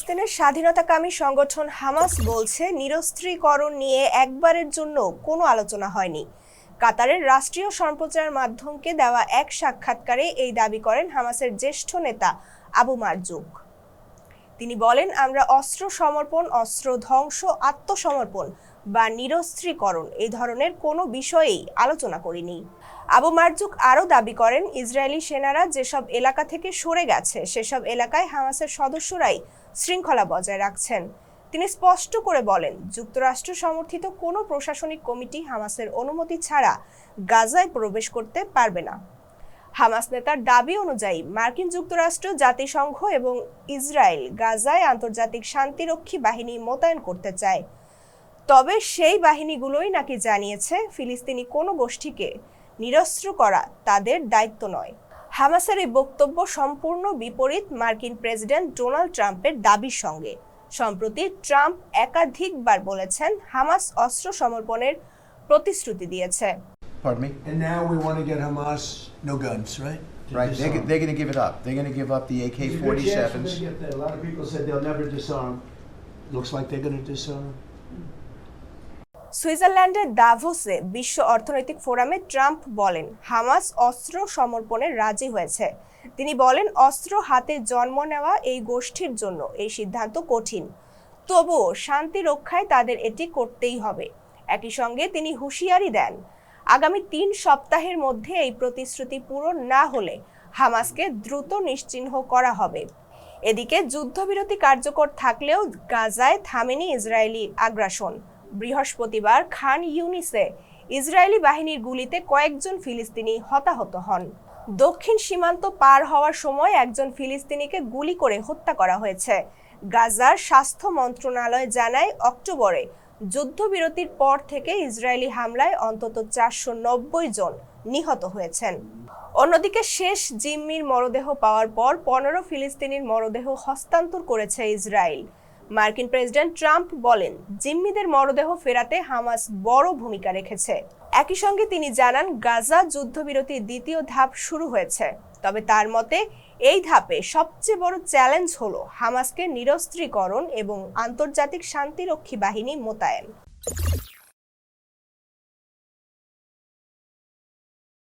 ফিলিস্তিনের স্বাধীনতাকামী সংগঠন হামাস বলছে, নিরস্ত্রীকরণ নিয়ে একবারের জন্য কোনো আলোচনা হয়নি। কাতারের রাষ্ট্রীয় সম্প্রচার মাধ্যমকে দেওয়া এক সাক্ষাৎকারে এই দাবি করেন হামাসের জ্যেষ্ঠ নেতা আবু মারজুক। তিনি বলেন, আমরা অস্ত্র সমর্পণ, অস্ত্র ধ্বংস, আত্মসমর্পণ বা নিরস্ত্রীকরণ এই ধরনের কোনো বিষয়েই আলোচনা করিনি। আবু মারজুক আরও দাবি করেন, ইসরায়েলি সেনারা যেসব এলাকা থেকে সরে গেছে, সেসব এলাকায় হামাসের সদস্যরাই শৃঙ্খলা বজায় রাখছেন। তিনি স্পষ্ট করে বলেন, যুক্তরাষ্ট্র সমর্থিত কোনো প্রশাসনিক কমিটি হামাসের অনুমতি ছাড়া গাজায় প্রবেশ করতে পারবে না। হামাস নেতার দাবি অনুযায়ী, মার্কিন যুক্তরাষ্ট্র, জাতিসংঘ এবং ইসরায়েল গাজায় আন্তর্জাতিক শান্তিরক্ষী বাহিনী মোতায়েন করতে চায়। তবে সেই বাহিনীগুলোই নাকি জানিয়েছে ফিলিস্তিনি কোনো গোষ্ঠীকে নিরস্ত্র করা তাদের দায়িত্ব নয়। হামাসের এই বক্তব্য সম্পূর্ণ বিপরীত মার্কিন প্রেসিডেন্ট ডোনাল্ড ট্রাম্পের দাবির সঙ্গে। সম্প্রতি ট্রাম্প একাধিকবার বলেছেন হামাস অস্ত্র সমর্পণের প্রতিশ্রুতি দিয়েছে। সুইজারল্যান্ডের দাভোসে বিশ্ব অর্থনৈতিক ফোরামে ট্রাম্প বলেন, হামাস অস্ত্র সমর্পণে রাজি হয়েছে। তিনি বলেন, অস্ত্র হাতে জন্ম নেওয়া এই গোষ্ঠীর জন্য এই সিদ্ধান্ত কঠিন। তবুও শান্তি রক্ষায় তাদের এটি করতেই হবে। একই সঙ্গে তিনি হুঁশিয়ারি দেন, আগামী তিন সপ্তাহের মধ্যে এই প্রতিশ্রুতি পূরণ না হলে হামাসকে দ্রুত নিশ্চিহ্ন করা হবে। এদিকে যুদ্ধবিরতি কার্যকর থাকলেও গাজায় থামেনি ইসরায়েলি আগ্রাসন। বৃহস্পতিবার খান ইউনিসে ইসরায়েলি বাহিনীর গুলিতে কয়েকজন ফিলিস্তিনি হতাহত হন। দক্ষিণ সীমান্ত পার হওয়ার সময় একজন ফিলিস্তিনিকে গুলি করে হত্যা করা হয়েছে। গাজার স্বাস্থ্য মন্ত্রণালয় জানায়, অক্টোবরে যুদ্ধবিরতির পর থেকে ইসরায়েলি হামলায় অন্তত চারশো নব্বই জন নিহত হয়েছেন। অন্যদিকে শেষ জিম্মির মরদেহ পাওয়ার পর পনেরো ফিলিস্তিনির মরদেহ হস্তান্তর করেছে ইসরায়েল। মার্কিন প্রেসিডেন্ট ট্রাম্প বলেন, জিম্মিদের মরদেহ ফেরাতে হামাস বড় ভূমিকা রেখেছে। একই সঙ্গে তিনি জানান, গাজা যুদ্ধবিরতির দ্বিতীয় ধাপ শুরু হয়েছে। তবে তার মতে, এই ধাপে সবচেয়ে বড় চ্যালেঞ্জ হলো হামাসকে নিরস্ত্রীকরণ এবং আন্তর্জাতিক শান্তিরক্ষী বাহিনী মোতায়েন।